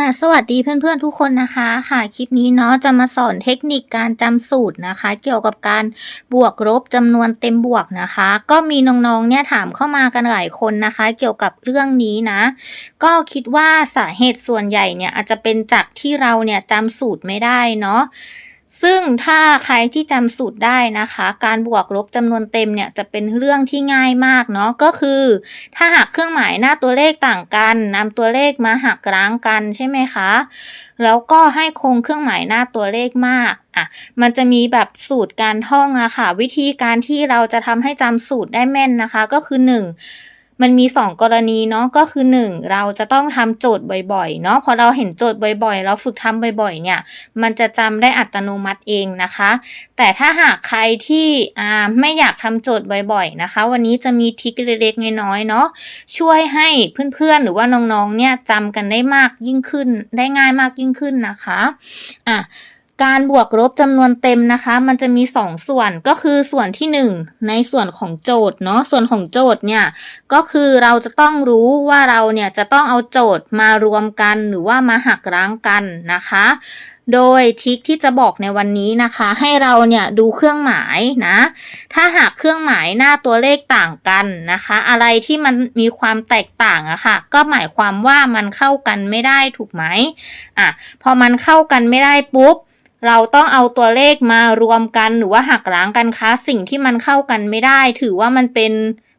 อ่าสวัสดีเพื่อนๆทุกคนนะคะค่ะคลิปนี้เนาะจะมาสอนเทคนิคการจำสูตรนะคะ เกี่ยวกับการบวกลบจำนวนเต็มบวกนะคะ ก็มีน้องๆเนี่ยถามเข้ามากันหลายคนนะคะ เกี่ยวกับเรื่องนี้นะ ก็คิดว่าสาเหตุส่วนใหญ่เนี่ยอาจจะเป็นจากที่เราเนี่ยจำสูตรไม่ได้เนาะ ซึ่งถ้าใครที่จำสูตรได้นะคะ การบวกลบจำนวนเต็มเนี่ยจะเป็นเรื่องที่ง่ายมากเนาะก็คือ ถ้าหากเครื่องหมายหน้าตัวเลขต่างกันนำตัวเลขมาหักล้างกันใช่ไหมคะ แล้วก็ให้คงเครื่องหมายหน้าตัวเลขมากอะมันจะมีแบบสูตรการท่องอะค่ะ วิธีการที่เราจะทำให้จำสูตรได้แม่นนะคะ ก็คือ 1 มันมี 2 กรณีเนาะก็คือ 1 เราจะต้องทำโจทย์บ่อยๆเนาะพอเราเห็นโจทย์บ่อยๆ เราฝึกทำบ่อยๆเนี่ยมันจะจำได้อัตโนมัติเองนะคะ แต่ถ้าหากใครที่อ่าไม่อยากทำโจทย์บ่อยๆนะคะ วันนี้จะมีทริคเล็กๆน้อยๆเนาะช่วยให้เพื่อนๆ หรือว่าน้องๆเนี่ยจำกันได้มากยิ่งขึ้นได้ง่ายมากยิ่งขึ้นนะคะอะ การบวกลบจำนวนเต็มนะคะ มันจะมี 2 ส่วนก็คือส่วนที่ 1 ในส่วนของโจทย์เนาะส่วนของโจทย์เนี่ยก็คือเราจะต้องรู้ว่าเราเนี่ยจะต้องเอาโจทย์มารวมกันหรือว่ามาหักล้างกันนะคะ โดยทิคที่จะบอกในวันนี้นะคะ ให้เราเนี่ยดูเครื่องหมายนะ ถ้าหากเครื่องหมายหน้าตัวเลขต่างกันนะคะ อะไรที่มันมีความแตกต่างอะค่ะก็หมายความว่ามันเข้ากันไม่ได้ถูกไหมอะพอมันเข้ากันไม่ได้ปุ๊บ เราต้องเอาตัวเลขมารวมกันหรือว่าหักล้างกันคะสิ่งที่มันเข้ากันไม่ได้ ถือว่ามันเป็น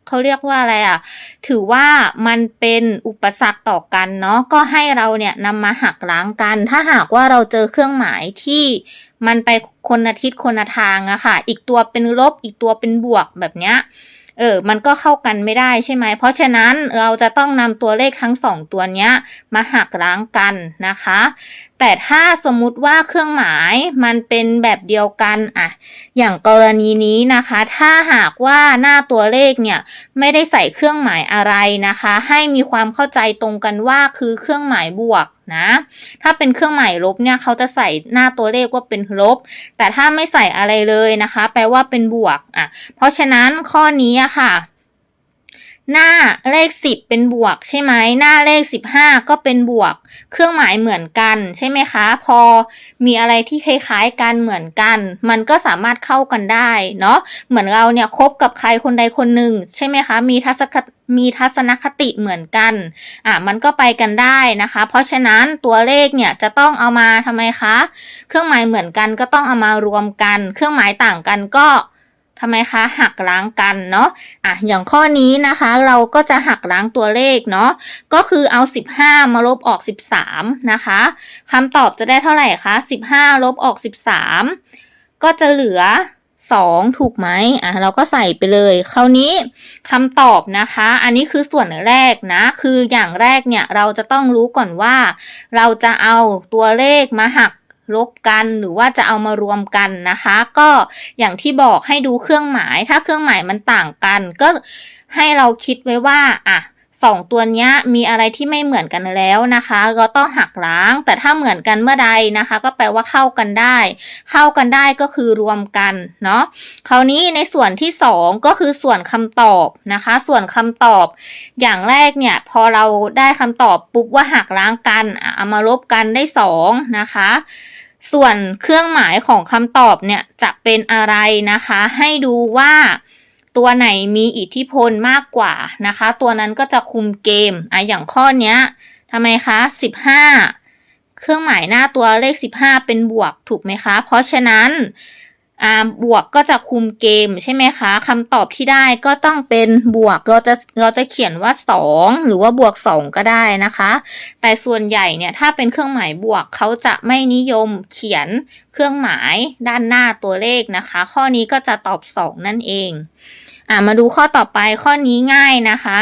เขาเรียกว่าอะไรอะ ถือว่ามันเป็นอุปสรรคต่อกันเนาะก็ให้เราเนี่ยนำมาหักล้างกัน ถ้าหากว่าเราเจอเครื่องหมายที่มันไปคนละทิศคนละทางอะค่ะ อีกตัวเป็นลบอีกตัวเป็นบวกแบบเนี้ย เออ มันก็เข้ากันไม่ได้ใช่ไหม เพราะฉะนั้นเราจะต้องนำตัวเลขทั้งสองตัวเนี้ยมาหักล้างกันนะคะ แต่ถ้าสมมุติว่าเครื่องหมายมันเป็นแบบเดียวกันอะอย่างกรณีนี้นะคะ ถ้าหากว่าหน้าตัวเลขเนี่ยไม่ได้ใส่เครื่องหมายอะไรนะคะ ให้มีความเข้าใจตรงกันว่าคือเครื่องหมายบวก นะ ถ้าเป็นเครื่องหมายลบเนี่ยเขาจะใส่หน้าตัวเลขว่าเป็นลบ แต่ถ้าไม่ใส่อะไรเลยนะคะ แปลว่าเป็นบวกอะเพราะฉะนั้นข้อนี้อะค่ะ หน้าเลข 10 เป็นบวกใช่ไหมหน้าเลข 15 ก็เป็นบวก เครื่องหมายเหมือนกันใช่ไหมคะ พอมีอะไรที่คล้ายๆกันเหมือนกัน มันก็สามารถเข้ากันได้เนาะเหมือนเราเนี่ยคบกับใครคนใดคนหนึ่งใช่ไหมคะ มีทัศนมีทัศนคติเหมือนกัน อะ มันก็ไปกันได้นะคะ เพราะฉะนั้นตัวเลขเนี่ยจะต้องเอามาทำไมคะ เครื่องหมายเหมือนกันก็ต้องเอามารวมกัน เครื่องหมายต่างกันก็ ทำไมคะหักล้างกันเนาะอะอย่างข้อนี้นะคะเราก็จะหักล้างตัวเลขเนาะก็คือเอา 15 มาลบออก 13 นะคะคำตอบจะได้เท่าไหร่คะ 15 ลบออก 13 ก็จะเหลือ 2 ถูกไหมอะเราก็ใส่ไปเลย คราวนี้คำตอบนะคะ อันนี้คือส่วนแรกนะคืออย่างแรกเนี่ยเราจะต้องรู้ก่อนว่า เราจะเอาตัวเลขมาหัก ลบกันหรือว่าจะเอามารวมกันนะคะ ก็อย่างที่บอกให้ดูเครื่องหมาย ถ้าเครื่องหมายมันต่างกัน ก็ให้เราคิดไว้ว่าอะ สองตัวนี้มีอะไรที่ไม่เหมือนกันแล้วนะคะ ก็ต้องหักล้าง แต่ถ้าเหมือนกันเมื่อใดนะคะ ก็แปลว่าเข้ากันได้ เข้ากันได้ก็คือรวมกันเนาะคราวนี้ในส่วนที่สองก็คือส่วนคำตอบนะคะ ส่วนคำตอบ อย่างแรกเนี่ยพอเราได้คำตอบปุ๊บว่าหักล้างกันเอามาลบกันได้สองนะคะส่วนเครื่องหมายของคำตอบเนี่ยจะเป็นอะไรนะคะ ให้ดูว่า ตัวไหนมีอิทธิพลมากกว่านะคะ ตัวนั้นก็จะคุมเกมอะอย่างข้อเนี้ยทำไมคะ15 เครื่องหมายหน้าตัวเลข 15 เป็นบวกถูกไหมคะ เพราะฉะนั้นอ่าบวกก็จะคุมเกมใช่ไหมคะคำตอบที่ได้ก็ต้องเป็นบวกเราจะเราจะเขียนว่า 2 หรือว่าบวก 2 ก็ได้นะคะ แต่ส่วนใหญ่เนี่ยถ้าเป็นเครื่องหมายบวกเขาจะไม่นิยมเขียนเครื่องหมายด้านหน้าตัวเลขนะคะ ข้อนี้ก็จะตอบ 2 นั่นเอง อ่ามาดูข้อต่อไปข้อนี้ง่ายนะคะ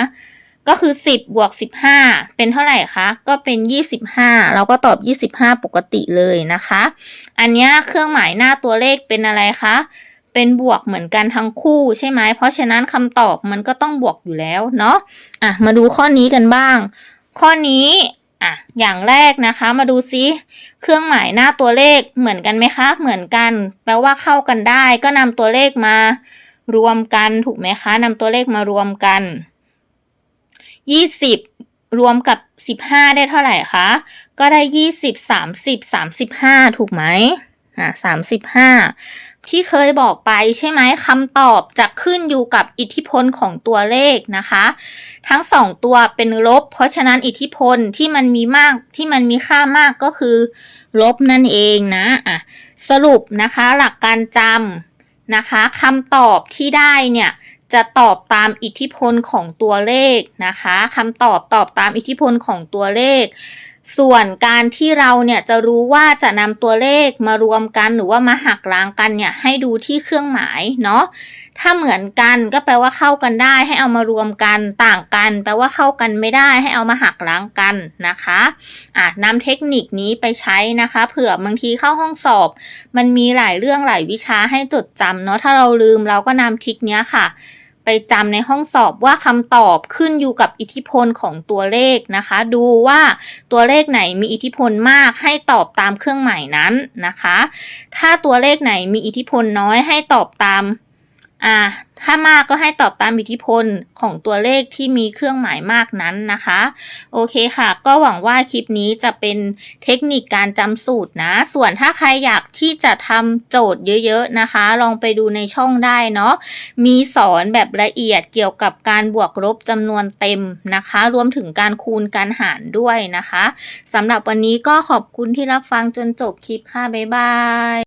ก็คือ 10บวก15 เป็นเท่าไหร่คะ ก็เป็น 25 เราก็ตอบ 25 ปกติเลยนะคะ อันนี้เครื่องหมายหน้าตัวเลขเป็นอะไรคะ เป็นบวกเหมือนกันทั้งคู่ใช่ไหม เพราะฉะนั้นคำตอบมันก็ต้องบวกอยู่แล้วเนาะ อะมาดูข้อนี้กันบ้าง ข้อนี้อะ อย่างแรกนะคะมาดูซิเครื่องหมายหน้าตัวเลขเหมือนกันไหมคะ เหมือนกัน แปลว่าเข้ากันได้ ก็นำตัวเลขมา รวมกันถูกไหมคะนำตัวเลขมารวมกันยี่สิบรวมกับ 15 ได้เท่าไหร่คะ ก็ได้ 20 30 35 ถูกไหมอ่า35 ที่เคยบอกไปใช่ไหมคำตอบจะขึ้นอยู่กับอิทธิพลของตัวเลขนะคะ ทั้งสองตัวเป็นลบ เพราะฉะนั้นอิทธิพลที่มันมีมากที่มันมีค่ามากก็คือ ลบนั่นเองนะอะสรุปนะคะหลักการจำ นะคะคำตอบที่ได้เนี่ยจะตอบตามอิทธิพลของตัวเลขนะคะคำตอบตอบตามอิทธิพลของตัวเลข ส่วนการที่เราเนี่ยจะรู้ว่าจะนำตัวเลขมารวมกันหรือว่ามาหักล้างกันเนี่ยให้ดูที่เครื่องหมายเนาะถ้าเหมือนกันก็แปลว่าเข้ากันได้ให้เอามารวมกันต่างกัน แปลว่าเข้ากันไม่ได้ให้เอามาหักล้างกันนะคะอะนำเทคนิคนี้ไปใช้นะคะ เผื่อบางทีเข้าห้องสอบ มันมีหลายเรื่องหลายวิชาให้จดจำเนาะถ้าเราลืมเราก็นำทริคเนี้ยค่ะ ไปจำในห้องสอบว่าคำตอบขึ้นอยู่กับอิทธิพลของตัวเลขนะคะ ดูว่าตัวเลขไหนมีอิทธิพลมากให้ตอบตามเครื่องหมายนั้นนะคะ ถ้าตัวเลขไหนมีอิทธิพลน้อยให้ตอบตาม อ่าถ้ามากก็ให้ตอบตามอิทธิพลของตัวเลขที่มีเครื่องหมายมากนั้นนะคะ โอเคค่ะ ก็หวังว่าคลิปนี้จะเป็นเทคนิคการจำสูตรนะ ส่วนถ้าใครอยากที่จะทำโจทย์เยอะๆนะคะ ลองไปดูในช่องได้เนาะมีสอนแบบละเอียดเกี่ยวกับการบวกลบจำนวนเต็มนะคะ รวมถึงการคูณการหารด้วยนะคะสำหรับวันนี้ก็ขอบคุณที่รับฟังจนจบคลิปค่ะบ๊ายบาย